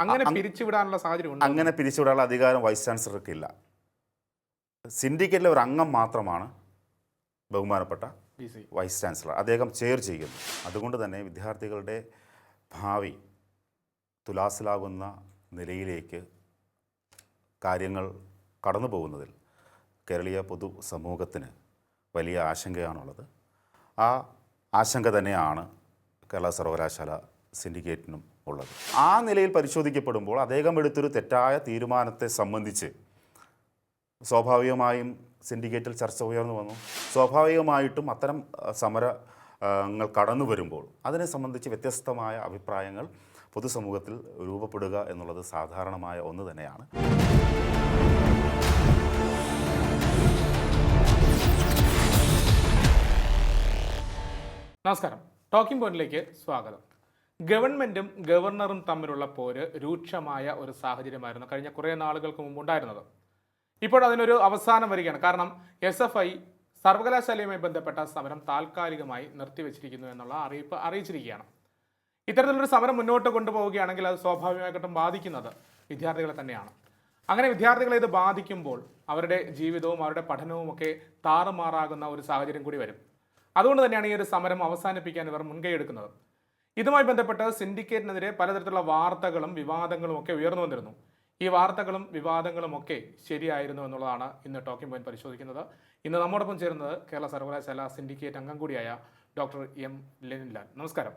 അങ്ങനെ പിരിച്ചുവിടാനുള്ള സാഹചര്യം അങ്ങനെ പിരിച്ചുവിടാനുള്ള അധികാരം വൈസ് ചാൻസലർക്ക് ഇല്ല സിൻഡിക്കേറ്റിലെ ഒരു അംഗം മാത്രമാണ് ബഹുമാനപ്പെട്ട വൈസ് ചാൻസലർ. അദ്ദേഹം ചെയർ ചെയ്യുന്നു. അതുകൊണ്ട് തന്നെ വിദ്യാർത്ഥികളുടെ ഭാവി തുലാസിലാകുന്ന നിലയിലേക്ക് കാര്യങ്ങൾ കടന്നു പോകുന്നതിൽ കേരളീയ പൊതു സമൂഹത്തിന് വലിയ ആശങ്കയാണുള്ളത്. ആ ആശങ്ക തന്നെയാണ് കേരള സർവകലാശാല സിൻഡിക്കേറ്റിനും ഉള്ളത്. ആ നിലയിൽ പരിശോധിക്കപ്പെടുമ്പോൾ അദ്ദേഹം എടുത്തൊരു തെറ്റായ തീരുമാനത്തെ സംബന്ധിച്ച് സ്വാഭാവികമായും സിൻഡിക്കേറ്റിൽ ചർച്ച ഉയർന്നു വന്നു. സ്വാഭാവികമായിട്ടും അത്തരം സമരങ്ങൾ കടന്നു വരുമ്പോൾ അതിനെ സംബന്ധിച്ച് വ്യത്യസ്തമായ അഭിപ്രായങ്ങൾ പൊതുസമൂഹത്തിൽ രൂപപ്പെടുക എന്നുള്ളത് സാധാരണമായ ഒന്ന് തന്നെയാണ്. നമസ്കാരം. ടോക്കിംഗ് പോയിന്റിലേക്ക് സ്വാഗതം. ഗവൺമെന്റും ഗവർണറും തമ്മിലുള്ള പോര് രൂക്ഷമായ ഒരു സാഹചര്യമായിരുന്നു കഴിഞ്ഞ കുറേ നാളുകൾക്ക് മുമ്പ് ഉണ്ടായിരുന്നത്. ഇപ്പോൾ അതിനൊരു അവസാനം വരികയാണ്. കാരണം എസ് എഫ് ഐ സർവകലാശാലയുമായി ബന്ധപ്പെട്ട സമരം താൽക്കാലികമായി നിർത്തിവെച്ചിരിക്കുന്നു എന്നുള്ള അറിയിപ്പ് അറിയിച്ചിരിക്കുകയാണ്. ഇത്തരത്തിലൊരു സമരം മുന്നോട്ട് കൊണ്ടുപോവുകയാണെങ്കിൽ അത് സ്വാഭാവികമായിട്ടും ബാധിക്കുന്നത് വിദ്യാർത്ഥികളെ തന്നെയാണ്. അങ്ങനെ വിദ്യാർത്ഥികളെ ഇത് ബാധിക്കുമ്പോൾ അവരുടെ ജീവിതവും അവരുടെ പഠനവും ഒക്കെ താറുമാറാകുന്ന ഒരു സാഹചര്യം കൂടി വരും. അതുകൊണ്ട് തന്നെയാണ് ഈ ഒരു സമരം അവസാനിപ്പിക്കാൻ ഇവർ മുൻകൈ എടുക്കുന്നത്. ഇതുമായി ബന്ധപ്പെട്ട് സിൻഡിക്കേറ്റിനെതിരെ പലതരത്തിലുള്ള വാർത്തകളും വിവാദങ്ങളും ഒക്കെ ഉയർന്നു വന്നിരുന്നു. ഈ വാർത്തകളും വിവാദങ്ങളും ഒക്കെ ശരിയായിരുന്നു എന്നുള്ളതാണ് ഇന്ന് ടോക്കിംഗ് പോയിന്റ് പരിശോധിക്കുന്നത്. ഇന്ന് നമ്മോടൊപ്പം ചേരുന്നത് കേരള സർവകലാശാല സിൻഡിക്കേറ്റ് അംഗം കൂടിയായ ഡോക്ടർ എം ലെനിൻലാൽ. നമസ്കാരം.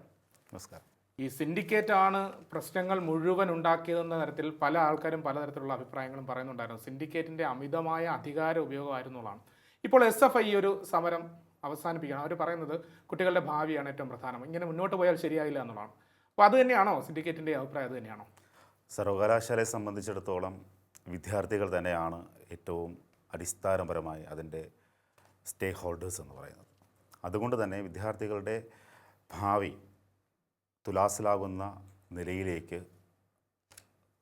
നമസ്കാരം. ഈ സിൻഡിക്കേറ്റ് ആണ് പ്രശ്നങ്ങൾ മുഴുവൻ ഉണ്ടാക്കിയതെന്ന തരത്തിൽ പല ആൾക്കാരും പലതരത്തിലുള്ള അഭിപ്രായങ്ങളും പറയുന്നുണ്ടായിരുന്നു. സിൻഡിക്കേറ്റിന്റെ അമിതമായ അധികാര ഉപയോഗമായിരുന്നുള്ളതാണ് ഇപ്പോൾ എസ് എഫ് ഐ ഒരു സമരം അവസാനിപ്പിക്കണം. അവർ പറയുന്നത് കുട്ടികളുടെ ഭാവിയാണ് ഏറ്റവും പ്രധാനം. ഇങ്ങനെ മുന്നോട്ട് പോയാൽ ശരിയായില്ല എന്നുള്ളതാണ്. അപ്പോൾ അത് തന്നെയാണോ സിൻഡിക്കേറ്റിന്റെ അഭിപ്രായം? അത് തന്നെയാണോ? സർവകലാശാലയെ സംബന്ധിച്ചിടത്തോളം വിദ്യാർത്ഥികൾ തന്നെയാണ് ഏറ്റവും അടിസ്ഥാനപരമായി അതിന്റെ സ്റ്റേക്ക് ഹോൾഡേഴ്സ് എന്ന് പറയുന്നത്. അതുകൊണ്ട് തന്നെ വിദ്യാർത്ഥികളുടെ ഭാവി തുലാസിലാകുന്ന നിലയിലേക്ക്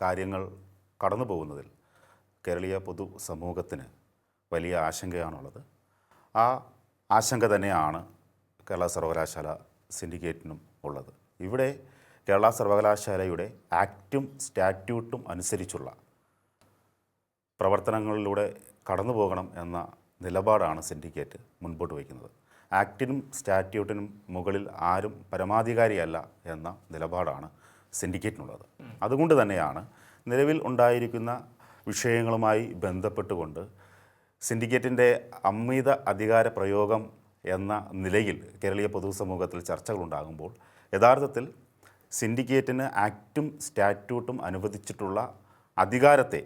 കാര്യങ്ങൾ കടന്നു പോകുന്നതിൽ കേരളീയ പൊതു സമൂഹത്തിന് വലിയ ആശങ്കയാണുള്ളത്. ആ ആശങ്ക തന്നെയാണ് കേരള സർവകലാശാല സിൻഡിക്കേറ്റിനും ഉള്ളത്. ഇവിടെ കേരള സർവകലാശാലയുടെ ആക്റ്റും സ്റ്റാറ്റ്യൂട്ടും അനുസരിച്ചുള്ള പ്രവർത്തനങ്ങളിലൂടെ കടന്നു പോകണം എന്ന നിലപാടാണ് സിൻഡിക്കേറ്റ് മുൻപോട്ട് വയ്ക്കുന്നത്. ആക്റ്റിനും സ്റ്റാറ്റ്യൂട്ടിനും മുകളിൽ ആരും പരമാധികാരിയല്ല എന്ന നിലപാടാണ് സിൻഡിക്കേറ്റിനുള്ളത്. അതുകൊണ്ട് തന്നെയാണ് നിലവിൽ ഉണ്ടായിരിക്കുന്ന വിഷയങ്ങളുമായി ബന്ധപ്പെട്ടുകൊണ്ട് സിൻഡിക്കേറ്റിന്റെ അമിത അധികാര പ്രയോഗം എന്ന നിലയിൽ കേരളീയ പൊതുസമൂഹത്തിൽ ചർച്ചകളുണ്ടാകുമ്പോൾ യഥാർത്ഥത്തിൽ സിൻഡിക്കേറ്റിന് ആക്റ്റും സ്റ്റാറ്റ്യൂട്ടും അനുവദിച്ചിട്ടുള്ള അധികാരത്തെ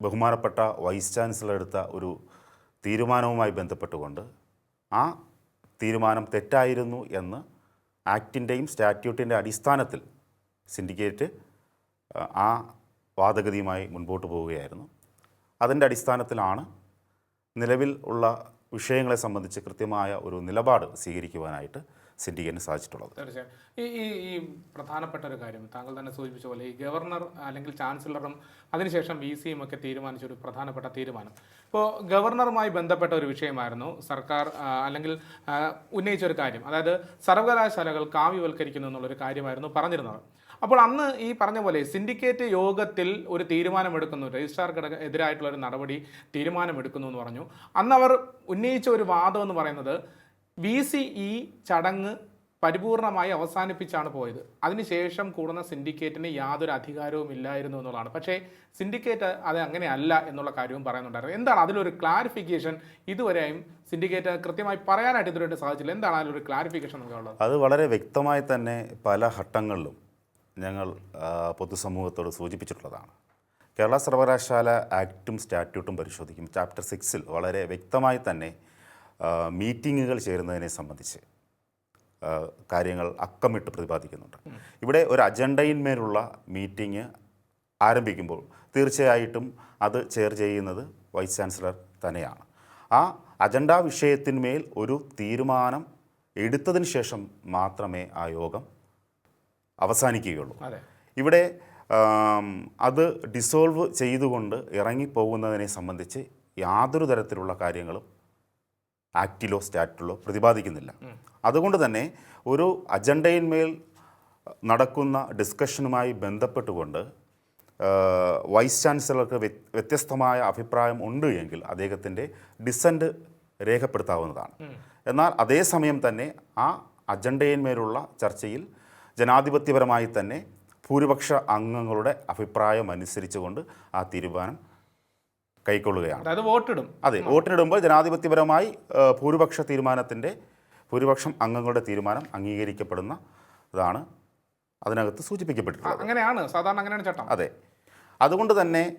ബഹുമാനപ്പെട്ട വൈസ് ചാൻസലർ എടുത്ത ഒരു തീരുമാനവുമായി ബന്ധപ്പെട്ടുകൊണ്ട് ആ തീരുമാനം തെറ്റായിരുന്നു എന്ന് ആക്റ്റിന്റെയും സ്റ്റാറ്റ്യൂട്ടിന്റെ അടിസ്ഥാനത്തിൽ സിൻഡിക്കേറ്റ് ആ വാദഗതിയുമായി മുൻപോട്ട് പോവുകയായിരുന്നു. അതിന്റെ അടിസ്ഥാനത്തിലാണ് നിലവിൽ ഉള്ള വിഷയങ്ങളെ സംബന്ധിച്ച് കൃത്യമായ ഒരു നിലപാട് സ്വീകരിക്കുവാനായിട്ട് സിൻഡിക്കേറ്റിന് സാധിച്ചിട്ടുള്ളത്. തീർച്ചയായും. ഈ ഈ ഈ പ്രധാനപ്പെട്ട ഒരു കാര്യം താങ്കൾ തന്നെ സൂചിപ്പിച്ച പോലെ ഈ ഗവർണർ അല്ലെങ്കിൽ ചാൻസലറും അതിനുശേഷം വി സിയും ഒക്കെ തീരുമാനിച്ച ഒരു പ്രധാനപ്പെട്ട തീരുമാനം. ഇപ്പോൾ ഗവർണറുമായി ബന്ധപ്പെട്ട ഒരു വിഷയമായിരുന്നു സർക്കാർ അല്ലെങ്കിൽ ഉന്നയിച്ച ഒരു കാര്യം. അതായത് സർവകലാശാലകൾ കാവ്യവൽക്കരിക്കുന്നു എന്നുള്ളൊരു കാര്യമായിരുന്നു പറഞ്ഞിരുന്നത്. അപ്പോൾ അന്ന് ഈ പറഞ്ഞ പോലെ സിൻഡിക്കേറ്റ് യോഗത്തിൽ ഒരു തീരുമാനമെടുക്കുന്നു. രജിസ്ട്രാർ ഘടക എതിരായിട്ടുള്ള ഒരു നടപടി തീരുമാനമെടുക്കുന്നു എന്ന് പറഞ്ഞു. അന്ന് അവർ ഉന്നയിച്ച ഒരു വാദം എന്ന് പറയുന്നത് വി സി ഈ ചടങ്ങ് പരിപൂർണമായി അവസാനിപ്പിച്ചാണ് പോയത്. അതിനുശേഷം കൂടുന്ന സിൻഡിക്കേറ്റിന് യാതൊരു അധികാരവും ഇല്ലായിരുന്നു എന്നുള്ളതാണ്. പക്ഷേ സിൻഡിക്കേറ്റ് അത് അങ്ങനെയല്ല എന്നുള്ള കാര്യവും പറയുന്നുണ്ടായിരുന്നു. എന്താണ് അതിലൊരു ക്ലാരിഫിക്കേഷൻ ഇതുവരെയും സിൻഡിക്കേറ്റ് കൃത്യമായി പറയാനായിട്ട് ഇതുവരെ സാധിച്ചില്ല? എന്താണ് അതിലൊരു ക്ലാരിഫിക്കേഷൻ നമുക്കുള്ളത് അത് വളരെ വ്യക്തമായി തന്നെ പല ഘട്ടങ്ങളിലും ഞങ്ങൾ പൊതുസമൂഹത്തോട് സൂചിപ്പിച്ചിട്ടുള്ളതാണ്. കേരള സർവകലാശാല ആക്റ്റും സ്റ്റാറ്റ്യൂട്ടും പരിശോധിക്കും. ചാപ്റ്റർ സിക്സിൽ വളരെ വ്യക്തമായി തന്നെ മീറ്റിങ്ങുകൾ ചേരുന്നതിനെ സംബന്ധിച്ച് കാര്യങ്ങൾ അക്കമിട്ട് പ്രതിപാദിക്കുന്നുണ്ട്. ഇവിടെ ഒരു അജണ്ടയിന്മേലുള്ള മീറ്റിംഗ് ആരംഭിക്കുമ്പോൾ തീർച്ചയായിട്ടും അത് ചെയർ ചെയ്യുന്നത് വൈസ് ചാൻസലർ തന്നെയാണ്. ആ അജണ്ട വിഷയത്തിന്മേൽ ഒരു തീരുമാനം എടുത്തതിന് ശേഷം മാത്രമേ ആ യോഗം അവസാനിക്കുകയുള്ളൂ. ഇവിടെ അത് ഡിസോൾവ് ചെയ്തുകൊണ്ട് ഇറങ്ങിപ്പോകുന്നതിനെ സംബന്ധിച്ച് യാതൊരു തരത്തിലുള്ള കാര്യങ്ങളും ആക്റ്റിലോ സ്റ്റാറ്റിലോ പ്രതിപാദിക്കുന്നില്ല. അതുകൊണ്ട് തന്നെ ഒരു അജണ്ടയിന്മേൽ നടക്കുന്ന ഡിസ്കഷനുമായി ബന്ധപ്പെട്ടുകൊണ്ട് വൈസ് ചാൻസലർക്ക് വ്യ- വ്യത്യസ്തമായ അഭിപ്രായം ഉണ്ട് എങ്കിൽ അദ്ദേഹത്തിന്റെ ഡിസന്റ് രേഖപ്പെടുത്താവുന്നതാണ്. എന്നാൽ അതേസമയം തന്നെ ആ അജണ്ടയിന്മേലുള്ള ചർച്ചയിൽ ജനാധിപത്യപരമായി തന്നെ ഭൂരിപക്ഷ അംഗങ്ങളുടെ അഭിപ്രായം അനുസരിച്ചുകൊണ്ട് ആ തീരുമാനം കൈക്കൊള്ളുകയാണ്. അതായത് വോട്ടിടും. അതെ വോട്ടിനിടുമ്പോൾ ജനാധിപത്യപരമായി ഭൂരിപക്ഷ തീരുമാനത്തിന്റെ ഭൂരിപക്ഷം അംഗങ്ങളുടെ തീരുമാനം അംഗീകരിക്കപ്പെടുന്ന ഇതാണ് അതിനകത്ത് സൂചിപ്പിക്കപ്പെട്ടിട്ടുള്ളത്. അങ്ങനെയാണ്. സാധാരണ അങ്ങനെയാണ് ചട്ടം. അതെ. അതുകൊണ്ട് തന്നെ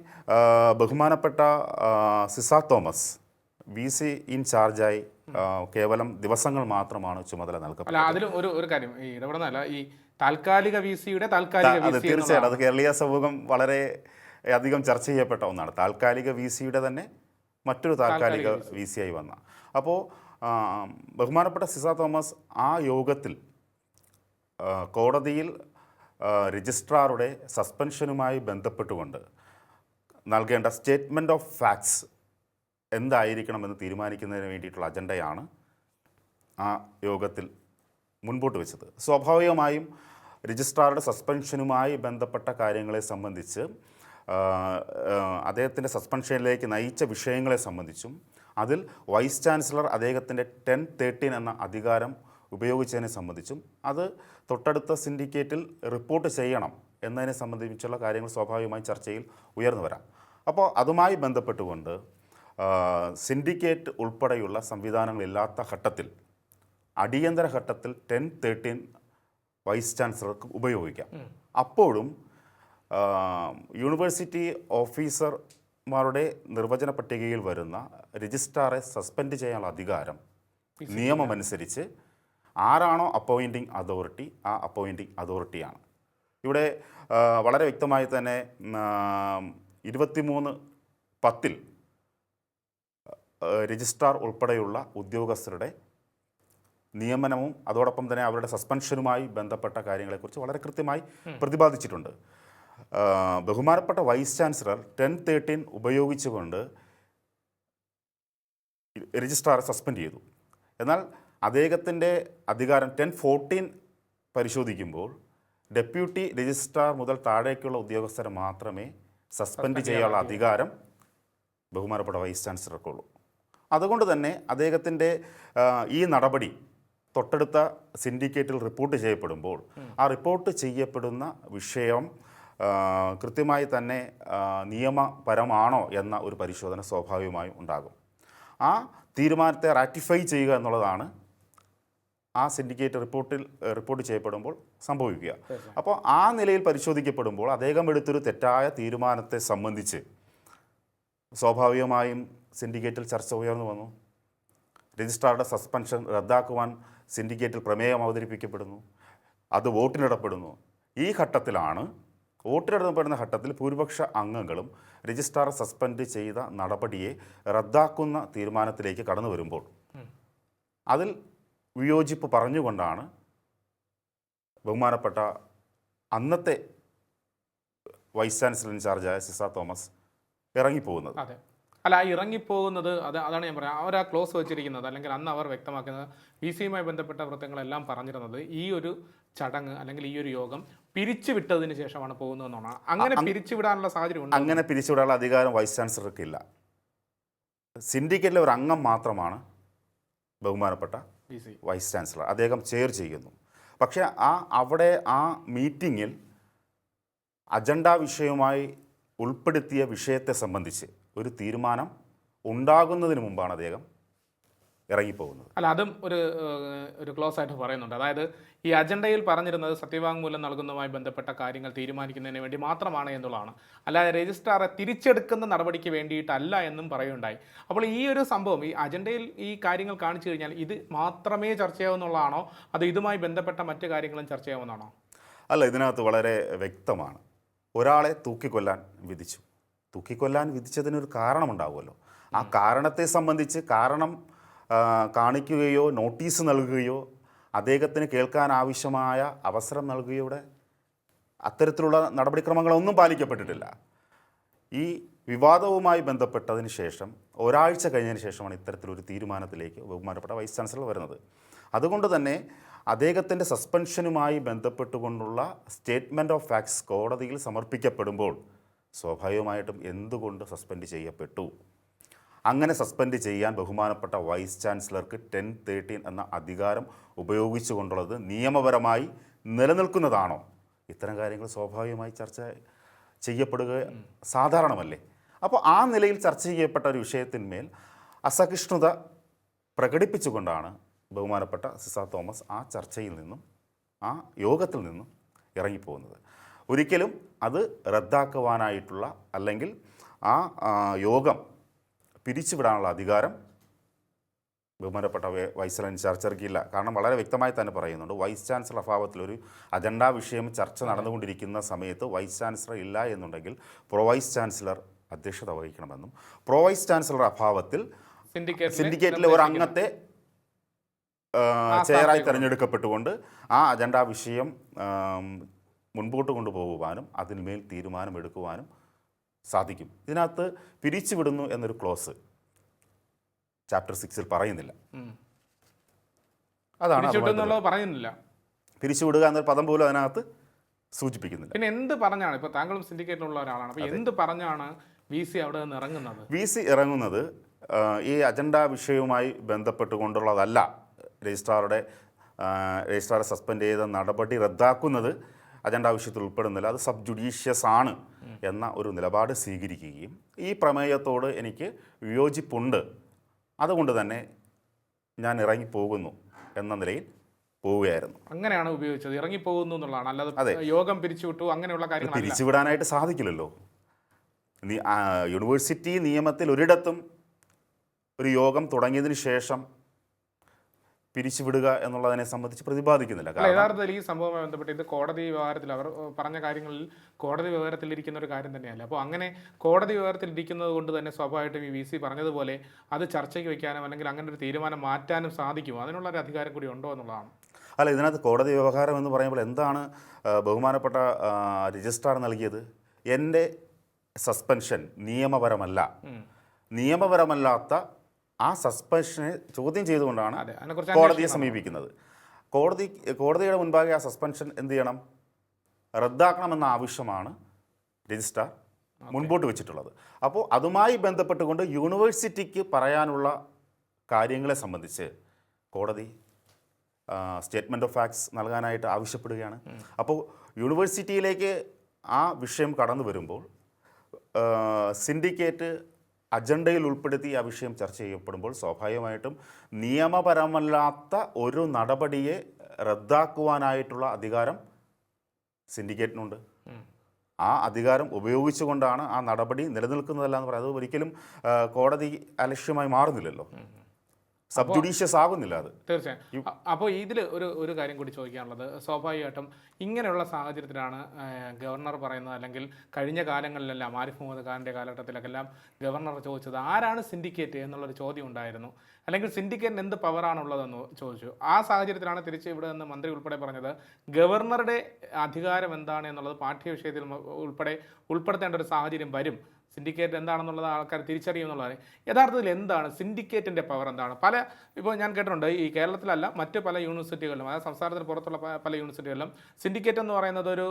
ബഹുമാനപ്പെട്ട Ciza Thomas V C in ചാർജായി കേവലം ദിവസങ്ങൾ മാത്രമാണ് ചുമതല നൽകപ്പെട്ടത്. അതിലും ഒരു ഒരു കാര്യം. ഈ ഇടപെടുന്നതല്ല ഈ താൽക്കാലിക വി സിയുടെ താൽക്കാലിക തീർച്ചയായിട്ടും. അത് കേരളീയ സമൂഹം വളരെ അധികം ചർച്ച ചെയ്യപ്പെട്ട ഒന്നാണ്. താൽക്കാലിക വി സിയുടെ തന്നെ മറ്റൊരു താൽക്കാലിക വി സി ആയി വന്ന. അപ്പോൾ ബഹുമാനപ്പെട്ട സിസ തോമസ് ആ യോഗത്തിൽ കോടതിയിൽ രജിസ്ട്രാറുടെ സസ്പെൻഷനുമായി ബന്ധപ്പെട്ടുകൊണ്ട് നൽകേണ്ട സ്റ്റേറ്റ്മെന്റ് ഓഫ് ഫാക്ട്സ് എന്തായിരിക്കണമെന്ന് തീരുമാനിക്കുന്നതിന് വേണ്ടിയിട്ടുള്ള അജണ്ടയാണ് ആ യോഗത്തിൽ മുൻപോട്ട് വെച്ചത്. സ്വാഭാവികമായും രജിസ്ട്രാറുടെ സസ്പെൻഷനുമായി ബന്ധപ്പെട്ട കാര്യങ്ങളെ സംബന്ധിച്ച് അദ്ദേഹത്തിന്റെ സസ്പെൻഷനിലേക്ക് നയിച്ച വിഷയങ്ങളെ സംബന്ധിച്ചും അതിൽ വൈസ് ചാൻസലർ അദ്ദേഹത്തിന്റെ ടെൻ തേർട്ടീൻ എന്ന അധികാരം ഉപയോഗിച്ചതിനെ സംബന്ധിച്ചും അത് തൊട്ടടുത്ത സിൻഡിക്കേറ്റിൽ റിപ്പോർട്ട് ചെയ്യണം എന്നതിനെ സംബന്ധിച്ചുള്ള കാര്യങ്ങൾ സ്വാഭാവികമായും ചർച്ചയിൽ ഉയർന്നു വരാം. അപ്പോൾ അതുമായി ബന്ധപ്പെട്ടുകൊണ്ട് സിൻഡിക്കേറ്റ് ഉൾപ്പെടെയുള്ള സംവിധാനങ്ങളില്ലാത്ത ഘട്ടത്തിൽ അടിയന്തര ഘട്ടത്തിൽ ടെൻ തേർട്ടീൻ വൈസ് ചാൻസലർക്ക് ഉപയോഗിക്കാം. അപ്പോഴും യൂണിവേഴ്സിറ്റി ഓഫീസർമാരുടെ നിർവചന പട്ടികയിൽ വരുന്ന രജിസ്ട്രാറെ സസ്പെൻഡ് ചെയ്യാനുള്ള അധികാരം നിയമമനുസരിച്ച് ആരാണോ അപ്പോയിന്റിംഗ് അതോറിറ്റി ആ അപ്പോയിന്റിംഗ് അതോറിറ്റിയാണ്. ഇവിടെ വളരെ വ്യക്തമായി തന്നെ ഇരുപത്തിമൂന്ന് പത്തിൽ രജിസ്ട്രാർ ഉൾപ്പെടെയുള്ള ഉദ്യോഗസ്ഥരുടെ നിയമനവും അതോടൊപ്പം തന്നെ അവരുടെ സസ്പെൻഷനുമായി ബന്ധപ്പെട്ട കാര്യങ്ങളെക്കുറിച്ച് വളരെ കൃത്യമായി പ്രതിപാദിച്ചിട്ടുണ്ട്. ബഹുമാനപ്പെട്ട വൈസ് ചാൻസലർ ടെൻ തേർട്ടീൻ ഉപയോഗിച്ചുകൊണ്ട് രജിസ്ട്രാറെ സസ്പെൻഡ് ചെയ്തു. എന്നാൽ അദ്ദേഹത്തിന്റെ അധികാരം ടെൻ ഫോർട്ടീൻ പരിശോധിക്കുമ്പോൾ ഡെപ്യൂട്ടി രജിസ്ട്രാർ മുതൽ താഴേക്കുള്ള ഉദ്യോഗസ്ഥരെ മാത്രമേ സസ്പെൻഡ് ചെയ്യാനുള്ള അധികാരം ബഹുമാനപ്പെട്ട വൈസ് ചാൻസലർക്കുള്ളൂ. അതുകൊണ്ട് തന്നെ അദ്ദേഹത്തിന്റെ ഈ നടപടി തൊട്ടടുത്ത സിൻഡിക്കേറ്റിൽ റിപ്പോർട്ട് ചെയ്യപ്പെടുമ്പോൾ ആ റിപ്പോർട്ട് ചെയ്യപ്പെടുന്ന വിഷയം കൃത്യമായി തന്നെ നിയമപരമാണോ എന്ന ഒരു പരിശോധന സ്വാഭാവികമായും ഉണ്ടാകും. ആ തീരുമാനത്തെ റാറ്റിഫൈ ചെയ്യുക എന്നുള്ളതാണ് ആ സിൻഡിക്കേറ്റ് റിപ്പോർട്ടിൽ റിപ്പോർട്ട് ചെയ്യപ്പെടുമ്പോൾ സംഭവിക്കുക. അപ്പോൾ ആ നിലയിൽ പരിശോധിക്കപ്പെടുമ്പോൾ അദ്ദേഹം എടുത്തൊരു തെറ്റായ തീരുമാനത്തെ സംബന്ധിച്ച് സ്വാഭാവികമായും സിൻഡിക്കേറ്റിൽ ചർച്ച ഉയർന്നു വന്നു. രജിസ്ട്രാറുടെ സസ്പെൻഷൻ റദ്ദാക്കുവാൻ സിൻഡിക്കേറ്റിൽ പ്രമേയം അവതരിപ്പിക്കപ്പെടുന്നു അത് വോട്ടിനിടപ്പെടുന്നു. ഈ ഘട്ടത്തിലാണ് വോട്ടിനിടപ്പെടുന്ന ഘട്ടത്തിൽ ഭൂരിപക്ഷ അംഗങ്ങളും രജിസ്ട്രാർ സസ്പെൻഡ് ചെയ്ത നടപടിയെ റദ്ദാക്കുന്ന തീരുമാനത്തിലേക്ക് കടന്നു വരുമ്പോൾ അതിൽ വിയോജിപ്പ് പറഞ്ഞുകൊണ്ടാണ് ബഹുമാനപ്പെട്ട അന്നത്തെ വൈസ് ചാൻസലർ ഇൻചാർജായ സിസ തോമസ് ഇറങ്ങിപ്പോകുന്നത്. അല്ല ആ ഇറങ്ങിപ്പോകുന്നത് അത് അതാണ് ഞാൻ പറയാം അവർ ആ ക്ലോസ് വെച്ചിരിക്കുന്നത്. അല്ലെങ്കിൽ അന്ന് അവർ വ്യക്തമാക്കുന്നത് വി സിയുമായി ബന്ധപ്പെട്ട വൃത്തങ്ങളെല്ലാം പറഞ്ഞിരുന്നത് ഈ ഒരു ചടങ്ങ് അല്ലെങ്കിൽ ഈ ഒരു യോഗം പിരിച്ചു വിട്ടതിന് ശേഷമാണ് പോകുന്നതെന്നാണ്. അങ്ങനെ പിരിച്ചുവിടാനുള്ള സാഹചര്യം ഉണ്ട്? അങ്ങനെ പിരിച്ചുവിടാനുള്ള അധികാരം വൈസ് ചാൻസലർക്ക് ഇല്ല. സിൻഡിക്കേറ്റിലെ ഒരു അംഗം മാത്രമാണ് ബഹുമാനപ്പെട്ട വി സി വൈസ് ചാൻസലർ അദ്ദേഹം ചെയർ ചെയ്യുന്നു. പക്ഷേ ആ അവിടെ ആ മീറ്റിങ്ങിൽ അജണ്ട വിഷയവുമായി ഉൾപ്പെടുത്തിയ വിഷയത്തെ സംബന്ധിച്ച് ഒരു തീരുമാനം ഉണ്ടാകുന്നതിന് മുമ്പാണ് അദ്ദേഹം ഇറങ്ങിപ്പോകുന്നത്. അല്ല അതും ഒരു ഒരു ക്ലോസ് ആയിട്ട് പറയുന്നുണ്ട്. അതായത് ഈ അജണ്ടയിൽ പറഞ്ഞിരുന്നത് സത്യവാങ്മൂലം നൽകുന്നതുമായി ബന്ധപ്പെട്ട കാര്യങ്ങൾ തീരുമാനിക്കുന്നതിന് വേണ്ടി മാത്രമാണ് എന്നുള്ളതാണ്. അല്ലാതെ രജിസ്ട്രാറെ തിരിച്ചെടുക്കുന്ന നടപടിക്ക് വേണ്ടിയിട്ടല്ല എന്നും പറയുണ്ടായി അപ്പോൾ ഈ ഒരു സംഭവം ഈ അജണ്ടയിൽ ഈ കാര്യങ്ങൾ കാണിച്ചു കഴിഞ്ഞാൽ ഇത് മാത്രമേ ചർച്ചയാവുന്നുള്ളതാണോ അത് ഇതുമായി ബന്ധപ്പെട്ട മറ്റു കാര്യങ്ങളും ചർച്ചയാവുന്നതാണോ അല്ല ഇതിനകത്ത് വളരെ വ്യക്തമാണ്. ഒരാളെ തൂക്കിക്കൊല്ലാൻ വിധിച്ചു. തൂക്കിക്കൊല്ലാൻ വിധിച്ചതിനൊരു കാരണമുണ്ടാവുമല്ലോ. ആ കാരണത്തെ സംബന്ധിച്ച് കാരണം കാണിക്കുകയോ നോട്ടീസ് നൽകുകയോ അദ്ദേഹത്തിന് കേൾക്കാൻ ആവശ്യമായ അവസരം നൽകുകയോ ഇവിടെ അത്തരത്തിലുള്ള നടപടിക്രമങ്ങളൊന്നും പാലിക്കപ്പെട്ടിട്ടില്ല. ഈ വിവാദവുമായി ബന്ധപ്പെട്ടതിന് ശേഷം ഒരാഴ്ച കഴിഞ്ഞതിന് ശേഷമാണ് ഇത്തരത്തിലൊരു തീരുമാനത്തിലേക്ക് ബഹുമാനപ്പെട്ട വൈസ് ചാൻസലർ വരുന്നത്. അതുകൊണ്ട് തന്നെ അദ്ദേഹത്തിന്റെ സസ്പെൻഷനുമായി ബന്ധപ്പെട്ടുകൊണ്ടുള്ള സ്റ്റേറ്റ്മെന്റ് ഓഫ് ഫാക്ട്സ് കോടതിയിൽ സമർപ്പിക്കപ്പെടുമ്പോൾ സ്വാഭാവികമായിട്ടും എന്തുകൊണ്ട് സസ്പെൻഡ് ചെയ്യപ്പെട്ടു? അങ്ങനെ സസ്പെൻഡ് ചെയ്യാൻ ബഹുമാനപ്പെട്ട വൈസ് ചാൻസലർക്ക് ടെൻ തേർട്ടീൻ എന്ന അധികാരം ഉപയോഗിച്ചുകൊണ്ടുള്ളത് നിയമപരമായി നിലനിൽക്കുന്നതാണോ? ഇത്തരം കാര്യങ്ങൾ സ്വാഭാവികമായി ചർച്ച ചെയ്യപ്പെടുക സാധാരണമല്ലേ? അപ്പോൾ ആ നിലയിൽ ചർച്ച ചെയ്യപ്പെട്ട ഒരു വിഷയത്തിന്മേൽ അസഹിഷ്ണുത പ്രകടിപ്പിച്ചുകൊണ്ടാണ് ബഹുമാനപ്പെട്ട സിസ തോമസ് ആ ചർച്ചയിൽ നിന്നും ആ യോഗത്തിൽ നിന്നും ഇറങ്ങിപ്പോകുന്നത്. ഒരിക്കലും അത് റദ്ദാക്കുവാനായിട്ടുള്ള അല്ലെങ്കിൽ ആ യോഗം പിരിച്ചുവിടാനുള്ള അധികാരം ബഹുമാനപ്പെട്ട വൈസ് ചർച്ചയ്ക്കില്ല. കാരണം വളരെ വ്യക്തമായി തന്നെ പറയുന്നുണ്ട്. വൈസ് ചാൻസലർ അഭാവത്തിൽ ഒരു അജണ്ടാ വിഷയം ചർച്ച നടന്നുകൊണ്ടിരിക്കുന്ന സമയത്ത് വൈസ് ചാൻസലർ ഇല്ല എന്നുണ്ടെങ്കിൽ പ്രോ വൈസ് ചാൻസലർ അധ്യക്ഷത വഹിക്കണമെന്നും പ്രോ വൈസ് ചാൻസലർ അഭാവത്തിൽ സിൻഡിക്കേറ്റിലെ ഒരു അംഗത്തെ ചെയറായി തിരഞ്ഞെടുക്കപ്പെട്ടുകൊണ്ട് ആ അജണ്ടാ വിഷയം മുൻപോട്ട് കൊണ്ടുപോകുവാനും അതിന്മേൽ തീരുമാനമെടുക്കുവാനും സാധിക്കും. ഇതിനകത്ത് പിരിച്ചുവിടുന്നു എന്നൊരു ക്ലോസ് ചാപ്റ്റർ സിക്സിൽ പറയുന്നില്ല. അതാണ് പറയുന്നില്ല. പിരിച്ചുവിടുക എന്നൊരു പദം പോലും അതിനകത്ത് സൂചിപ്പിക്കുന്നില്ല. പിന്നെ എന്ത് പറഞ്ഞാണ്? ഇപ്പൊ താങ്കളും സിൻഡിക്കേറ്റിലുള്ള ഒരാളാണ്. അപ്പോൾ എന്ത് പറഞ്ഞാണ് വി സി അവിടെ നിന്ന് ഇറങ്ങുന്നത്? വി സി ഇറങ്ങുന്നത് ഈ അജണ്ട വിഷയവുമായി ബന്ധപ്പെട്ടുകൊണ്ടുള്ളതല്ല. രജിസ്ട്രാറുടെ രജിസ്ട്രാറെ സസ്പെൻഡ് ചെയ്ത നടപടി റദ്ദാക്കുന്നത് അജണ്ട ആവശ്യത്തിൽ ഉൾപ്പെടുന്നില്ല. അത് സബ് ജുഡീഷ്യസ് ആണ് എന്ന ഒരു നിലപാട് സ്വീകരിക്കുകയും ഈ പ്രമേയത്തോട് എനിക്ക് വിയോജിപ്പുണ്ട്. അതുകൊണ്ട് തന്നെ ഞാൻ ഇറങ്ങിപ്പോകുന്നു എന്ന നിലയിൽ പോവുകയായിരുന്നു. അങ്ങനെയാണ് ഉപയോഗിച്ചത്. ഇറങ്ങിപ്പോകുന്നു എന്നുള്ളതാണ്. അതെ. അല്ലാതെ യോഗം പിരിച്ചുവിട്ടു അങ്ങനെയുള്ള കാര്യങ്ങളല്ല. പിരിച്ചുവിടാനായിട്ട് സാധിക്കില്ലല്ലോ. യൂണിവേഴ്സിറ്റി നിയമത്തിൽ ഒരിടത്തും ഒരു യോഗം തുടങ്ങിയതിന് ശേഷം പിരിച്ചുവിടുക എന്നുള്ളതിനെ സംബന്ധിച്ച് പ്രതിപാദിക്കുന്നില്ല. യഥാർത്ഥത്തിൽ ഈ സംഭവവുമായി ബന്ധപ്പെട്ട് ഇത് കോടതി വ്യവഹാരത്തിൽ അവർ പറഞ്ഞ കാര്യങ്ങളിൽ കോടതി വ്യവഹാരത്തിൽ ഇരിക്കുന്ന ഒരു കാര്യം തന്നെയല്ല. അപ്പോൾ അങ്ങനെ കോടതി വ്യവഹാരത്തിൽ ഇരിക്കുന്നത് കൊണ്ട് തന്നെ സ്വാഭാവികമായിട്ടും ഈ വി സി പറഞ്ഞതുപോലെ അത് ചർച്ചയ്ക്ക് വെക്കാനും അല്ലെങ്കിൽ അങ്ങനെ ഒരു തീരുമാനം മാറ്റാനും സാധിക്കുമോ? അതിനുള്ള ഒരു അധികാരം കൂടി ഉണ്ടോ എന്നുള്ളതാണ്. അല്ല ഇതിനകത്ത് കോടതി വ്യവഹാരം എന്ന് പറയുമ്പോൾ എന്താണ് ബഹുമാനപ്പെട്ട രജിസ്ട്രാർ നൽകിയത്? എന്റെ സസ്പെൻഷൻ നിയമപരമല്ല. നിയമപരമല്ലാത്ത ആ സസ്പെൻഷനെ ചോദ്യം ചെയ്തുകൊണ്ടാണ് കോടതിയെ സമീപിക്കുന്നത്. കോടതി കോടതിയുടെ മുൻപാകെ ആ സസ്പെൻഷൻ എന്ത് ചെയ്യണം? റദ്ദാക്കണമെന്ന ആവശ്യമാണ് രജിസ്ട്രാർ മുൻപോട്ട് വെച്ചിട്ടുള്ളത്. അപ്പോൾ അതുമായി ബന്ധപ്പെട്ടുകൊണ്ട് യൂണിവേഴ്സിറ്റിക്ക് പറയാനുള്ള കാര്യങ്ങളെ സംബന്ധിച്ച് കോടതി സ്റ്റേറ്റ്മെന്റ് ഓഫ് ഫാക്ട്സ് നൽകാനായിട്ട് ആവശ്യപ്പെടുകയാണ്. അപ്പോൾ യൂണിവേഴ്സിറ്റിയിലേക്ക് ആ വിഷയം കടന്നു വരുമ്പോൾ സിൻഡിക്കേറ്റ് അജണ്ടയിൽ ഉൾപ്പെടുത്തി ആ വിഷയം ചർച്ച ചെയ്യപ്പെടുമ്പോൾ സ്വാഭാവികമായിട്ടും നിയമപരമല്ലാത്ത ഒരു നടപടിയെ റദ്ദാക്കുവാനായിട്ടുള്ള അധികാരം സിൻഡിക്കേറ്റിനുണ്ട്. ആ അധികാരം ഉപയോഗിച്ചുകൊണ്ടാണ് ആ നടപടി നിലനിൽക്കുന്നതല്ല എന്ന് പറയുന്നത്. ഒരിക്കലും കോടതി അലക്ഷ്യമായി മാറുന്നില്ലല്ലോ. സബ് ജുഡീഷ്യസ് ആകുന്നില്ല അത്. തീർച്ചയായും. അപ്പോൾ ഇതിൽ ഒരു ഒരു കാര്യം കൂടി ചോദിക്കാനുള്ളത്. സ്വാഭാവികമായിട്ടും ഇങ്ങനെയുള്ള സാഹചര്യത്തിലാണ് ഗവർണർ പറയുന്നത് അല്ലെങ്കിൽ കഴിഞ്ഞ കാലങ്ങളിലെല്ലാം ആരിഫ് മുഹമ്മദ് ഖാന്റെ കാലഘട്ടത്തിലൊക്കെല്ലാം ഗവർണർ ചോദിച്ചത് ആരാണ് സിൻഡിക്കേറ്റ് എന്നുള്ളൊരു ചോദ്യം ഉണ്ടായിരുന്നു. അല്ലെങ്കിൽ സിൻഡിക്കേറ്റിന് എന്ത് പവറാണുള്ളതെന്ന് ചോദിച്ചു. ആ സാഹചര്യത്തിലാണ് തിരിച്ച് ഇവിടെ നിന്ന് മന്ത്രി ഉൾപ്പെടെ പറഞ്ഞത് ഗവർണറുടെ അധികാരം എന്താണ് എന്നുള്ളത് പാഠ്യവിഷയത്തിൽ വിഷയത്തിൽ ഉൾപ്പെടെ ഉൾപ്പെടുത്തേണ്ട ഒരു സാഹചര്യം വരും. സിൻഡിക്കേറ്റ് എന്താണെന്നുള്ളത് ആൾക്കാർ തിരിച്ചറിയും എന്നുള്ളതാണ് യഥാർത്ഥത്തിൽ എന്താണ് സിൻഡിക്കേറ്റിന്റെ പവർ എന്താണ്? പല ഇപ്പോൾ ഞാൻ കേട്ടിട്ടുണ്ട് ഈ കേരളത്തിലല്ല മറ്റ് പല യൂണിവേഴ്സിറ്റികളിലും അതായത് സംസ്ഥാനത്തിന് പുറത്തുള്ള പല യൂണിവേഴ്സിറ്റികളിലും സിൻഡിക്കേറ്റ് എന്ന് പറയുന്നത് ഒരു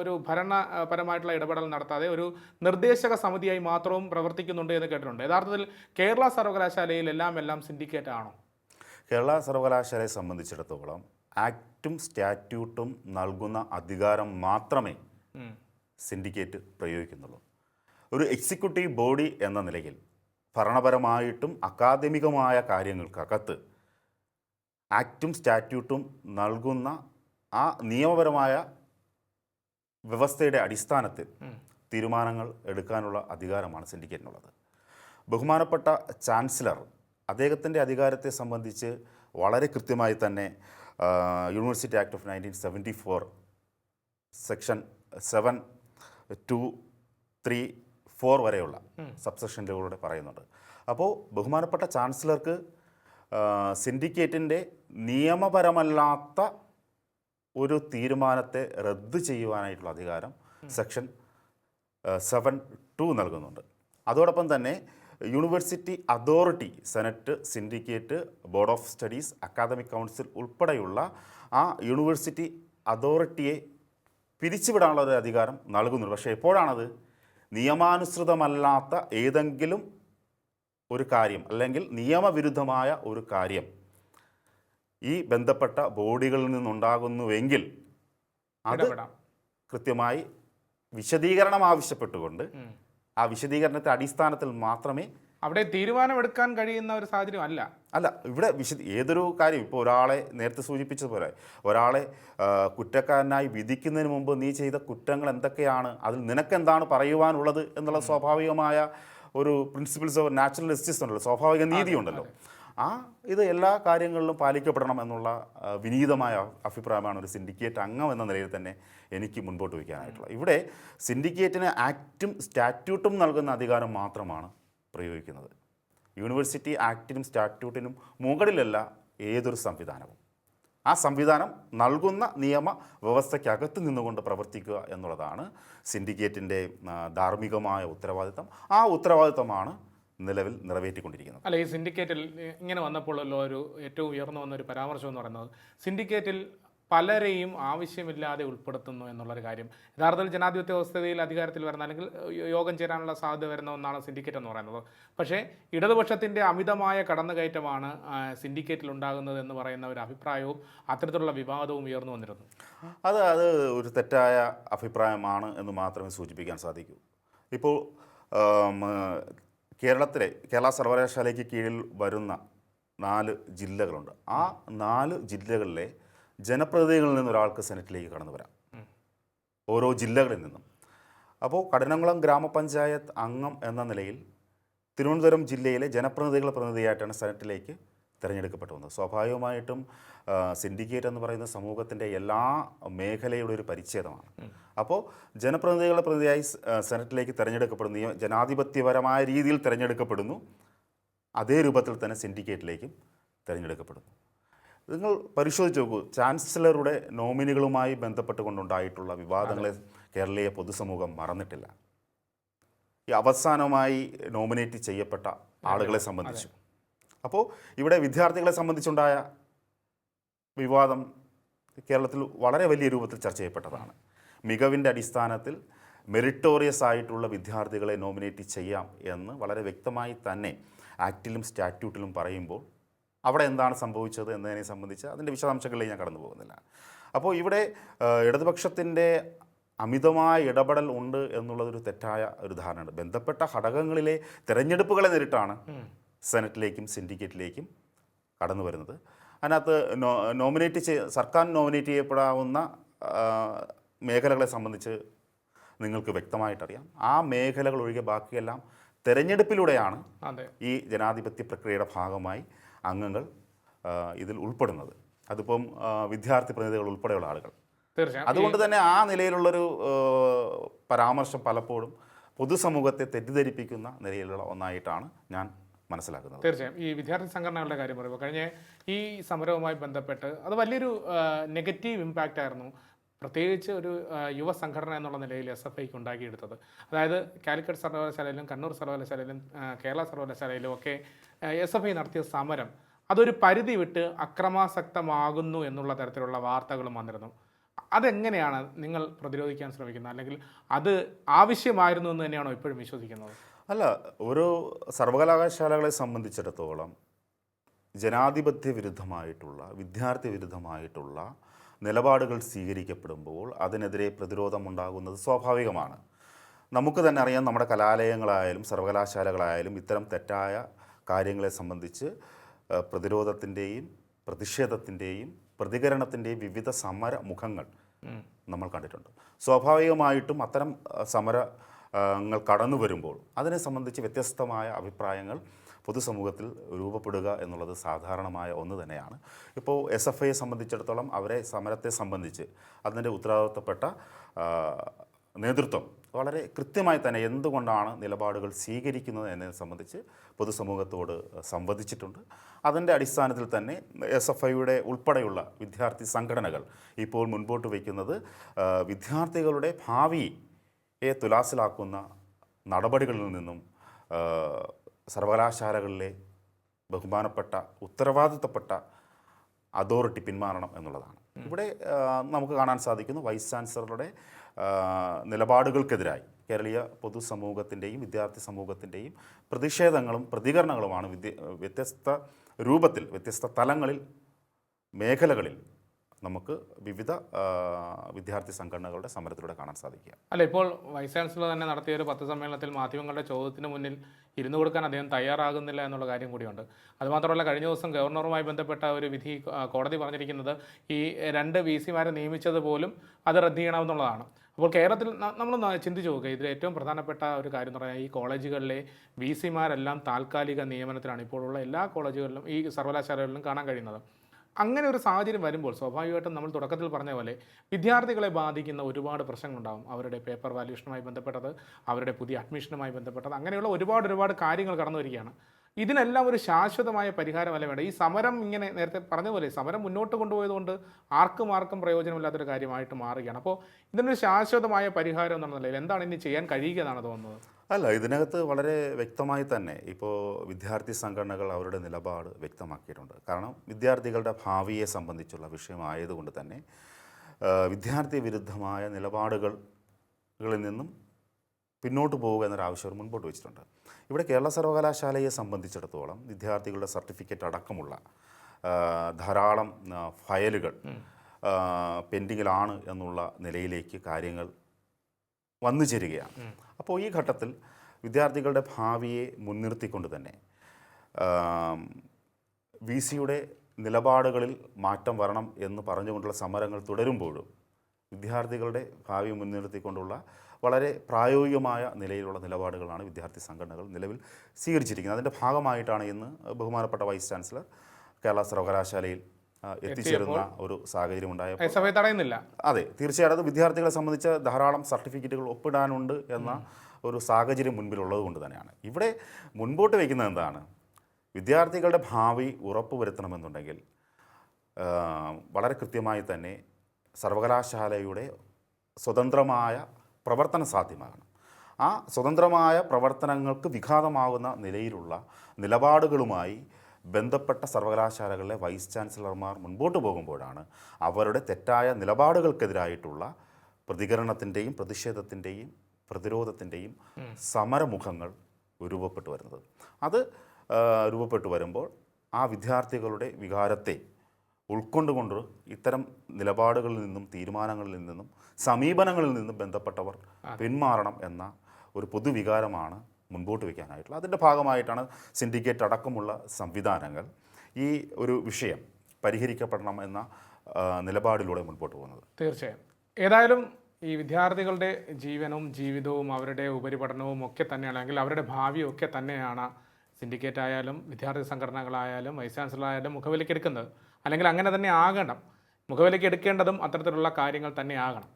ഒരു ഭരണപരമായിട്ടുള്ള ഇടപെടൽ നടത്താതെ ഒരു നിർദ്ദേശക സമിതിയായി മാത്രവും പ്രവർത്തിക്കുന്നുണ്ട് എന്ന് കേട്ടിട്ടുണ്ട്. യഥാർത്ഥത്തിൽ കേരള സർവകലാശാലയിൽ എല്ലാം എല്ലാം സിൻഡിക്കേറ്റ് ആണോ? കേരള സർവകലാശാലയെ സംബന്ധിച്ചിടത്തോളം ആക്റ്റും സ്റ്റാറ്റ്യൂട്ടും നൽകുന്ന അധികാരം മാത്രമേ സിൻഡിക്കേറ്റ് പ്രയോഗിക്കുന്നുള്ളൂ. ഒരു എക്സിക്യൂട്ടീവ് ബോഡി എന്ന നിലയിൽ ഭരണപരമായിട്ടും അക്കാദമികമായ കാര്യങ്ങൾക്കകത്ത് ആക്റ്റും സ്റ്റാറ്റ്യൂട്ടും നൽകുന്ന ആ നിയമപരമായ വ്യവസ്ഥയുടെ അടിസ്ഥാനത്തിൽ തീരുമാനങ്ങൾ എടുക്കാനുള്ള അധികാരമാണ് സിൻഡിക്കേറ്റിനുള്ളത് ബഹുമാനപ്പെട്ട ചാൻസലർ അദ്ദേഹത്തിന്റെ അധികാരത്തെ സംബന്ധിച്ച് വളരെ കൃത്യമായി തന്നെ university act of nineteen seventy four section seven two three four വരെയുള്ള സബ്സെക്ഷനിലൂടെ പറയുന്നുണ്ട്. അപ്പോൾ ബഹുമാനപ്പെട്ട ചാൻസലർക്ക് സിൻഡിക്കേറ്റിന്റെ നിയമപരമല്ലാത്ത ഒരു തീരുമാനത്തെ റദ്ദ് ചെയ്യുവാനായിട്ടുള്ള അധികാരം സെക്ഷൻ സെവൻ ടു നൽകുന്നുണ്ട്. അതോടൊപ്പം തന്നെ university authority senate syndicate board of studies academic council ഉൾപ്പെടെയുള്ള ആ യൂണിവേഴ്സിറ്റി അതോറിറ്റിയെ പിരിച്ചുവിടാനുള്ള ഒരു അധികാരം നൽകുന്നുണ്ട്. പക്ഷേ എപ്പോഴാണത്? നിയമാനുസൃതമല്ലാത്ത ഏതെങ്കിലും ഒരു കാര്യം അല്ലെങ്കിൽ നിയമവിരുദ്ധമായ ഒരു കാര്യം ഈ ബന്ധപ്പെട്ട ബോഡികളിൽ നിന്നുണ്ടാകുന്നുവെങ്കിൽ അത് കൃത്യമായി വിശദീകരണം ആവശ്യപ്പെട്ടുകൊണ്ട് ആ വിശദീകരണത്തെ അടിസ്ഥാനത്തിൽ മാത്രമേ അവിടെ തീരുമാനമെടുക്കാൻ കഴിയുന്ന ഒരു സാഹചര്യം അല്ല. അല്ല ഇവിടെ വിശദ ഏതൊരു കാര്യം ഇപ്പോൾ ഒരാളെ നേരത്തെ സൂചിപ്പിച്ചതുപോലെ ഒരാളെ കുറ്റക്കാരനായി വിധിക്കുന്നതിന് മുമ്പ് നീ ചെയ്ത കുറ്റങ്ങൾ എന്തൊക്കെയാണ് അതിൽ നിനക്കെന്താണ് പറയുവാനുള്ളത് എന്നുള്ള സ്വാഭാവികമായ ഒരു പ്രിൻസിപ്പിൾസ് ഓഫ് നാച്ചുറൽ ജസ്റ്റിസ് ഉണ്ടല്ലോ സ്വാഭാവിക നീതിയുണ്ടല്ലോ ആ ഇത് എല്ലാ കാര്യങ്ങളിലും പാലിക്കപ്പെടണം എന്നുള്ള വിനീതമായ അഭിപ്രായമാണ് ഒരു സിൻഡിക്കേറ്റ് അംഗം എന്ന നിലയിൽ തന്നെ എനിക്ക് മുൻപോട്ട് വയ്ക്കാനായിട്ടുള്ളത്. ഇവിടെ സിൻഡിക്കേറ്റിന് ആക്റ്റും സ്റ്റാറ്റ്യൂട്ടും നൽകുന്ന അധികാരം മാത്രമാണ്. പ്രയോഗിക്കുന്നത്. യൂണിവേഴ്സിറ്റി ആക്ടിനും സ്റ്റാറ്റ്യൂട്ടിനും മുകളിലല്ല ഏതൊരു സംവിധാനവും. ആ സംവിധാനം നൽകുന്ന നിയമ വ്യവസ്ഥയ്ക്കകത്ത് നിന്നുകൊണ്ട് പ്രവർത്തിക്കുക എന്നുള്ളതാണ് സിൻഡിക്കേറ്റിന്റെ ധാർമ്മികമായ ഉത്തരവാദിത്തം. ആ ഉത്തരവാദിത്തമാണ് നിലവിൽ നിറവേറ്റിക്കൊണ്ടിരിക്കുന്നത്. അല്ല ഈ സിൻഡിക്കേറ്റിൽ ഇങ്ങനെ വന്നപ്പോഴല്ലോ ഒരു ഏറ്റവും ഉയർന്നു വന്ന ഒരു പരാമർശം എന്ന് പറയുന്നത്. സിൻഡിക്കേറ്റിൽ പലരെയും ആവശ്യമില്ലാതെ ഉൾപ്പെടുത്തുന്നു എന്നുള്ളൊരു കാര്യം. യഥാർത്ഥത്തിൽ ജനാധിപത്യ വ്യവസ്ഥയിൽ അധികാരത്തിൽ വരുന്ന അല്ലെങ്കിൽ യോഗം ചേരാനുള്ള സാധ്യത വരുന്ന ഒന്നാണ് സിൻഡിക്കേറ്റ് എന്ന് പറയുന്നത്. പക്ഷേ ഇടതുപക്ഷത്തിന്റെ അമിതമായ കടന്നുകയറ്റമാണ് സിൻഡിക്കേറ്റിൽ ഉണ്ടാകുന്നത് എന്ന് പറയുന്ന ഒരു അഭിപ്രായവും അത്തരത്തിലുള്ള വിവാദവും ഉയർന്നു വന്നിരുന്നു. അത് അത് ഒരു തെറ്റായ അഭിപ്രായമാണ് എന്ന് മാത്രമേ സൂചിപ്പിക്കാൻ സാധിക്കൂ. ഇപ്പോൾ കേരളത്തിലെ കേരള സർവകലാശാലയ്ക്ക് കീഴിൽ വരുന്ന നാല് ജില്ലകളുണ്ട്. ആ നാല് ജില്ലകളിലെ ജനപ്രതിനിധികളിൽ നിന്ന് ഒരാൾക്ക് സെനറ്റിലേക്ക് കടന്നു വരാം. ഓരോ ജില്ലകളിൽ നിന്നും. അപ്പോൾ കടനംകുളം ഗ്രാമപഞ്ചായത്ത് അംഗം എന്ന നിലയിൽ തിരുവനന്തപുരം ജില്ലയിലെ ജനപ്രതിനിധികളെ പ്രതിനിധിയായിട്ടാണ് സെനറ്റിലേക്ക് തിരഞ്ഞെടുക്കപ്പെട്ടു വന്നത്. സ്വാഭാവികമായിട്ടും സിൻഡിക്കേറ്റ് എന്ന് പറയുന്ന സമൂഹത്തിന്റെ എല്ലാ മേഖലയുടെ ഒരു പരിച്ഛേദമാണ്. അപ്പോൾ ജനപ്രതിനിധികളുടെ പ്രതിനിധിയായി സെനറ്റിലേക്ക് തിരഞ്ഞെടുക്കപ്പെടുന്നു. ജനാധിപത്യപരമായ രീതിയിൽ തിരഞ്ഞെടുക്കപ്പെടുന്നു. അതേ രൂപത്തിൽ തന്നെ സിൻഡിക്കേറ്റിലേക്കും തിരഞ്ഞെടുക്കപ്പെടുന്നു. നിങ്ങൾ പരിശോധിച്ച് നോക്കൂ. ചാൻസലറുടെ നോമിനികളുമായി ബന്ധപ്പെട്ടുകൊണ്ടുണ്ടായിട്ടുള്ള വിവാദങ്ങളെ കേരളീയ പൊതുസമൂഹം മറന്നിട്ടില്ല. ഈ അവസാനമായി നോമിനേറ്റ് ചെയ്യപ്പെട്ട ആളുകളെ സംബന്ധിച്ചു. അപ്പോൾ ഇവിടെ വിദ്യാർത്ഥികളെ സംബന്ധിച്ചുണ്ടായ വിവാദം കേരളത്തിൽ വളരെ വലിയ രൂപത്തിൽ ചർച്ച ചെയ്യപ്പെട്ടതാണ്. മികവിന്റെ അടിസ്ഥാനത്തിൽ മെറിറ്റോറിയസ് ആയിട്ടുള്ള വിദ്യാർത്ഥികളെ നോമിനേറ്റ് ചെയ്യാം എന്ന് വളരെ വ്യക്തമായി തന്നെ ആക്റ്റിലും സ്റ്റാറ്റ്യൂട്ടിലും പറയുമ്പോൾ അവിടെ എന്താണ് സംഭവിച്ചത് എന്നതിനെ സംബന്ധിച്ച് അതിന്റെ വിശദാംശങ്ങളിലേക്ക് ഞാൻ കടന്നു പോകുന്നില്ല. അപ്പോൾ ഇവിടെ ഇടതുപക്ഷത്തിന്റെ അമിതമായ ഇടപെടൽ ഉണ്ട് എന്നുള്ളതൊരു തെറ്റായ ഒരു ധാരണയുണ്ട് ബന്ധപ്പെട്ട ഘടകങ്ങളിലെ തിരഞ്ഞെടുപ്പുകളെ നേരിട്ടാണ് സെനറ്റിലേക്കും സിൻഡിക്കേറ്റിലേക്കും കടന്നു വരുന്നത്. അതിനകത്ത് നോ നോമിനേറ്റ് ചെയ്യ സർക്കാർ നോമിനേറ്റ് ചെയ്യപ്പെടാവുന്ന മേഖലകളെ സംബന്ധിച്ച് നിങ്ങൾക്ക് വ്യക്തമായിട്ടറിയാം. ആ മേഖലകൾ ഒഴികെ ബാക്കിയെല്ലാം തെരഞ്ഞെടുപ്പിലൂടെയാണ് ഈ ജനാധിപത്യ പ്രക്രിയയുടെ ഭാഗമായി അംഗങ്ങൾ ഇതിൽ ഉൾപ്പെടുന്നത്. അതിപ്പം വിദ്യാർത്ഥി പ്രതിനിധികൾ ഉൾപ്പെടെയുള്ള ആളുകൾ. തീർച്ചയായും. അതുകൊണ്ട് തന്നെ ആ നിലയിലുള്ളൊരു പരാമർശം പലപ്പോഴും പൊതുസമൂഹത്തെ തെറ്റിദ്ധരിപ്പിക്കുന്ന നിലയിലുള്ള ഒന്നായിട്ടാണ് ഞാൻ മനസ്സിലാക്കുന്നത്. തീർച്ചയായും. ഈ വിദ്യാർത്ഥി സംഘടനകളുടെ കാര്യം പറയുമ്പോൾ കഴിഞ്ഞ ഈ സമരവുമായി ബന്ധപ്പെട്ട് അത് വലിയൊരു നെഗറ്റീവ് ഇമ്പാക്റ്റ് ആയിരുന്നു. പ്രത്യേകിച്ച് ഒരു യുവ സംഘടന എന്നുള്ള നിലയിൽ എസ് എഫ് ഐക്ക് ഉണ്ടാക്കിയെടുത്തത്. അതായത് കാലിക്കറ്റ് സർവകലാശാലയിലും കണ്ണൂർ സർവകലാശാലയിലും കേരള സർവകലാശാലയിലും ഒക്കെ എസ് എഫ് ഐ നടത്തിയ സമരം അതൊരു പരിധി വിട്ട് അക്രമാസക്തമാകുന്നു എന്നുള്ള തരത്തിലുള്ള വാർത്തകളും വന്നിരുന്നു. അതെങ്ങനെയാണ് നിങ്ങൾ പ്രതിരോധിക്കാൻ ശ്രമിക്കുന്നത്? അല്ലെങ്കിൽ അത് ആവശ്യമായിരുന്നു എന്ന് തന്നെയാണോ ഇപ്പോഴും വിശ്വസിക്കുന്നത്? അല്ല ഒരു സർവകലാശാലകളെ സംബന്ധിച്ചിടത്തോളം ജനാധിപത്യ വിരുദ്ധമായിട്ടുള്ള വിദ്യാർത്ഥി വിരുദ്ധമായിട്ടുള്ള നിലപാടുകൾ സ്വീകരിക്കപ്പെടുമ്പോൾ അതിനെതിരെ പ്രതിരോധമുണ്ടാകുന്നത് സ്വാഭാവികമാണ്. നമുക്ക് തന്നെ അറിയാം നമ്മുടെ കലാലയങ്ങളായാലും സർവകലാശാലകളായാലും ഇത്തരം തെറ്റായ കാര്യങ്ങളെ സംബന്ധിച്ച് പ്രതിരോധത്തിന്റെയും പ്രതിഷേധത്തിന്റെയും പ്രതികരണത്തിന്റെയും വിവിധ സമര മുഖങ്ങൾ നമ്മൾ കണ്ടിട്ടുണ്ട്. സ്വാഭാവികമായിട്ടും അത്തരം സമരങ്ങൾ സമര ങ്ങൾ കടന്നു വരുമ്പോൾ അതിനെ സംബന്ധിച്ച് വ്യത്യസ്തമായ അഭിപ്രായങ്ങൾ പൊതുസമൂഹത്തിൽ രൂപപ്പെടുക എന്നുള്ളത് സാധാരണമായ ഒന്ന് തന്നെയാണ്. ഇപ്പോൾ എസ് എഫ് ഐയെ സംബന്ധിച്ചിടത്തോളം അവരെ സമരത്തെ സംബന്ധിച്ച് അതിന്റെ ഉത്തരവാദിത്തപ്പെട്ട നേതൃത്വം. വളരെ കൃത്യമായി തന്നെ എന്തുകൊണ്ടാണ് നിലപാടുകൾ സ്വീകരിക്കുന്നത് എന്നതിനെ സംബന്ധിച്ച് പൊതുസമൂഹത്തോട് സംവദിച്ചിട്ടുണ്ട്. അതിന്റെ അടിസ്ഥാനത്തിൽ തന്നെ എസ് എഫ് ഐയുടെ ഉൾപ്പെടെയുള്ള വിദ്യാർത്ഥി സംഘടനകൾ ഇപ്പോൾ മുൻപോട്ട് വയ്ക്കുന്നത് വിദ്യാർത്ഥികളുടെ ഭാവിയെ തുലാസിലാക്കുന്ന നടപടികളിൽ നിന്നും സർവകലാശാലകളിലെ ബഹുമാനപ്പെട്ട ഉത്തരവാദിത്തപ്പെട്ട അതോറിറ്റി പിന്മാറണം എന്നുള്ളതാണ്. ഇവിടെ നമുക്ക് കാണാൻ സാധിക്കുന്നു വൈസ് ചാൻസലറുടെ നിലപാടുകൾക്കെതിരായി കേരളീയ പൊതുസമൂഹത്തിന്റെയും വിദ്യാർത്ഥി സമൂഹത്തിന്റെയും പ്രതിഷേധങ്ങളും പ്രതികരണങ്ങളുമാണ് വിദ്യ വ്യത്യസ്ത രൂപത്തിൽ വ്യത്യസ്ത തലങ്ങളിൽ മേഖലകളിൽ നമുക്ക് വിവിധ വിദ്യാർത്ഥി സംഘടനകളുടെ സമരത്തിലൂടെ കാണാൻ സാധിക്കുക. അല്ല ഇപ്പോൾ വൈസ് ചാൻസലർ തന്നെ നടത്തിയ ഒരു പത്രസമ്മേളനത്തിൽ മാധ്യമങ്ങളുടെ ചോദ്യത്തിന് മുന്നിൽ ഇരുന്നു കൊടുക്കാൻ അദ്ദേഹം തയ്യാറാകുന്നില്ല എന്നുള്ള കാര്യം കൂടിയുണ്ട്. അതുമാത്രമല്ല കഴിഞ്ഞ ദിവസം ഗവർണറുമായി ബന്ധപ്പെട്ട ഒരു വിധി കോടതി പറഞ്ഞിരിക്കുന്നത് ഈ രണ്ട് വി സിമാരെ നിയമിച്ചത് പോലും അത് റദ്ദ് ചെയ്യണമെന്നുള്ളതാണ്. അപ്പോൾ കേരളത്തിൽ നമ്മൾ ചിന്തിച്ച് നോക്കുക ഇതിൽ ഏറ്റവും പ്രധാനപ്പെട്ട ഒരു കാര്യം എന്ന് പറഞ്ഞാൽ ഈ കോളേജുകളിലെ വി സിമാരെല്ലാം താൽക്കാലിക നിയമനത്തിലാണ് ഇപ്പോഴുള്ള എല്ലാ കോളേജുകളിലും ഈ സർവകലാശാലകളിലും കാണാൻ കഴിയുന്നത്. അങ്ങനെ ഒരു സാഹചര്യം വരുമ്പോൾ സ്വാഭാവികമായിട്ടും നമ്മൾ തുടക്കത്തിൽ പറഞ്ഞ പോലെ വിദ്യാർത്ഥികളെ ബാധിക്കുന്ന ഒരുപാട് പ്രശ്നങ്ങളുണ്ടാകും അവരുടെ പേപ്പർ വാല്യൂഷനുമായി ബന്ധപ്പെട്ടത് അവരുടെ പുതിയ അഡ്മിഷനുമായി ബന്ധപ്പെട്ടത് അങ്ങനെയുള്ള ഒരുപാട് ഒരുപാട് കാര്യങ്ങൾ കടന്നു വരികയാണ് ഇതിനെല്ലാം ഒരു ശാശ്വതമായ പരിഹാരമല്ല വേണ്ട ഈ സമരം ഇങ്ങനെ നേരത്തെ പറഞ്ഞ പോലെ സമരം മുന്നോട്ട് കൊണ്ടുപോയതുകൊണ്ട് ആർക്കും ആർക്കും പ്രയോജനമില്ലാത്തൊരു കാര്യമായിട്ട് മാറുകയാണ്. അപ്പോൾ ഇതിനൊരു ശാശ്വതമായ പരിഹാരം എന്നുള്ള നിലയിൽ എന്താണ് ഇനി ചെയ്യാൻ കഴിയുക എന്നാണ് തോന്നുന്നത്? അല്ല ഇതിനകത്ത് വളരെ വ്യക്തമായി തന്നെ ഇപ്പോൾ വിദ്യാർത്ഥി സംഘടനകൾ അവരുടെ നിലപാട് വ്യക്തമാക്കിയിട്ടുണ്ട്. കാരണം വിദ്യാർത്ഥികളുടെ ഭാവിയെ സംബന്ധിച്ചുള്ള വിഷയമായതുകൊണ്ട് തന്നെ വിദ്യാർത്ഥി വിരുദ്ധമായ നിലപാടുകളിൽ നിന്നും പിന്നോട്ട് പോവുക എന്നൊരാവശ്യം മുൻപോട്ട് വെച്ചിട്ടുണ്ട്. ഇവിടെ കേരള സർവകലാശാലയെ സംബന്ധിച്ചിടത്തോളം വിദ്യാർത്ഥികളുടെ സർട്ടിഫിക്കറ്റ് അടക്കമുള്ള ധാരാളം ഫയലുകൾ പെൻഡിങ്ങിലാണ് എന്നുള്ള നിലയിലേക്ക് കാര്യങ്ങൾ വന്നു ചേരുകയാണ്. അപ്പോൾ ഈ ഘട്ടത്തിൽ വിദ്യാർത്ഥികളുടെ ഭാവിയെ മുൻനിർത്തിക്കൊണ്ട് തന്നെ വി സിയുടെ നിലപാടുകളിൽ മാറ്റം വരണം എന്ന് പറഞ്ഞുകൊണ്ടുള്ള സമരങ്ങൾ തുടരുമ്പോഴും വിദ്യാർത്ഥികളുടെ ഭാവി മുൻനിർത്തിക്കൊണ്ടുള്ള വളരെ പ്രായോഗികമായ നിലയിലുള്ള നിലപാടുകളാണ് വിദ്യാർത്ഥി സംഘടനകൾ നിലവിൽ സ്വീകരിച്ചിരിക്കുന്നത്. അതിന്റെ ഭാഗമായിട്ടാണ് ഇന്ന് ബഹുമാനപ്പെട്ട വൈസ് ചാൻസലർ കേരള സർവകലാശാലയിൽ എത്തിച്ചേരുന്ന ഒരു സാഹചര്യം ഉണ്ടായപ്പോൾ അതെ തീർച്ചയായിട്ടും അത് വിദ്യാർത്ഥികളെ സംബന്ധിച്ച് ധാരാളം സർട്ടിഫിക്കറ്റുകൾ ഒപ്പിടാനുണ്ട് എന്ന ഒരു സാഹചര്യം മുൻപിലുള്ളത് കൊണ്ട് തന്നെയാണ്. ഇവിടെ മുൻപോട്ട് വയ്ക്കുന്നത് എന്താണ്? വിദ്യാർത്ഥികളുടെ ഭാവി ഉറപ്പുവരുത്തണമെന്നുണ്ടെങ്കിൽ വളരെ കൃത്യമായി തന്നെ സർവകലാശാലയുടെ സ്വതന്ത്രമായ പ്രവർത്തനം സാധ്യമാകണം. ആ സ്വതന്ത്രമായ പ്രവർത്തനങ്ങൾക്ക് വിഘാതമാകുന്ന നിലയിലുള്ള നിലപാടുകളുമായി ബന്ധപ്പെട്ട സർവകലാശാലകളിലെ വൈസ് ചാൻസലർമാർ മുൻപോട്ട് പോകുമ്പോഴാണ് അവരുടെ തെറ്റായ നിലപാടുകൾക്കെതിരായിട്ടുള്ള പ്രതികരണത്തിന്റെയും പ്രതിഷേധത്തിന്റെയും പ്രതിരോധത്തിന്റെയും സമരമുഖങ്ങൾ രൂപപ്പെട്ടു വരുന്നത്. അത് രൂപപ്പെട്ടു വരുമ്പോൾ ആ വിദ്യാർത്ഥികളുടെ വികാരത്തെ ഉൾക്കൊണ്ടുകൊണ്ട് ഇത്തരം നിലപാടുകളിൽ നിന്നും തീരുമാനങ്ങളിൽ നിന്നും സമീപനങ്ങളിൽ നിന്നും ബന്ധപ്പെട്ടവർ പിന്മാറണം എന്ന ഒരു പൊതുവികാരമാണ് മുൻപോട്ട് വയ്ക്കാനായിട്ടുള്ളത്. അതിന്റെ ഭാഗമായിട്ടാണ് സിൻഡിക്കേറ്റ് അടക്കമുള്ള സംവിധാനങ്ങൾ ഈ ഒരു വിഷയം പരിഹരിക്കപ്പെടണം എന്ന നിലപാടിലൂടെ മുൻപോട്ട് പോകുന്നത്. തീർച്ചയായും. ഏതായാലും ഈ വിദ്യാർത്ഥികളുടെ ജീവനും ജീവിതവും അവരുടെ ഉപരിപഠനവും ഒക്കെ തന്നെയാണ് അല്ലെങ്കിൽ അവരുടെ ഭാവിയും ഒക്കെ തന്നെയാണ് സിൻഡിക്കേറ്റ് ആയാലും വിദ്യാർത്ഥി സംഘടനകളായാലും വൈസ് ചാൻസലർ ആയാലും മുഖവിലേക്ക് എടുക്കുന്നത്. അല്ലെങ്കിൽ അങ്ങനെ തന്നെ ആകണം. മുഖവിലേക്ക് എടുക്കേണ്ടതും അത്തരത്തിലുള്ള കാര്യങ്ങൾ തന്നെ ആകണം.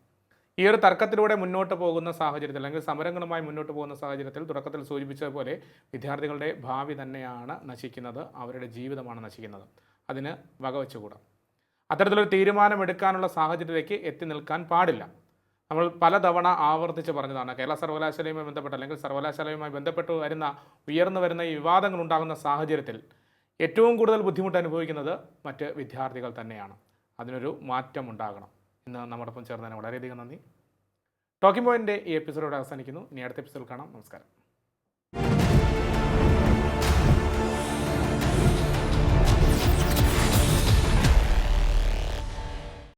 ഈ ഒരു തർക്കത്തിലൂടെ മുന്നോട്ട് പോകുന്ന സാഹചര്യത്തിൽ അല്ലെങ്കിൽ സമരങ്ങളുമായി മുന്നോട്ട് പോകുന്ന സാഹചര്യത്തിൽ തുടക്കത്തിൽ സൂചിപ്പിച്ചതുപോലെ വിദ്യാർത്ഥികളുടെ ഭാവി തന്നെയാണ് നശിക്കുന്നത് അവരുടെ ജീവിതമാണ് നശിക്കുന്നത്. അതിന് വകവെച്ചുകൂടാം അത്തരത്തിലൊരു തീരുമാനമെടുക്കാനുള്ള സാഹചര്യത്തിലേക്ക് എത്തി നിൽക്കാൻ പാടില്ല. നമ്മൾ പലതവണ ആവർത്തിച്ച് പറഞ്ഞതാണ് കേരള സർവകലാശാലയുമായി ബന്ധപ്പെട്ട് അല്ലെങ്കിൽ സർവകലാശാലയുമായി ബന്ധപ്പെട്ട് വരുന്ന ഉയർന്നു വരുന്ന ഈ വിവാദങ്ങൾ ഉണ്ടാകുന്ന സാഹചര്യത്തിൽ ഏറ്റവും കൂടുതൽ ബുദ്ധിമുട്ട് അനുഭവിക്കുന്നത് മറ്റ് വിദ്യാർത്ഥികൾ തന്നെയാണ്. അതിനൊരു മാറ്റം ഉണ്ടാകണം ഇന്ന് നമ്മോടൊപ്പം ചേർന്നതിന് വളരെയധികം നന്ദി. ടോക്കിംഗ് പോയിന്റെ ഈ എപ്പിസോഡ് അവസാനിക്കുന്നു. ഇനി അടുത്ത എപ്പിസോഡ് കാണാം. നമസ്കാരം.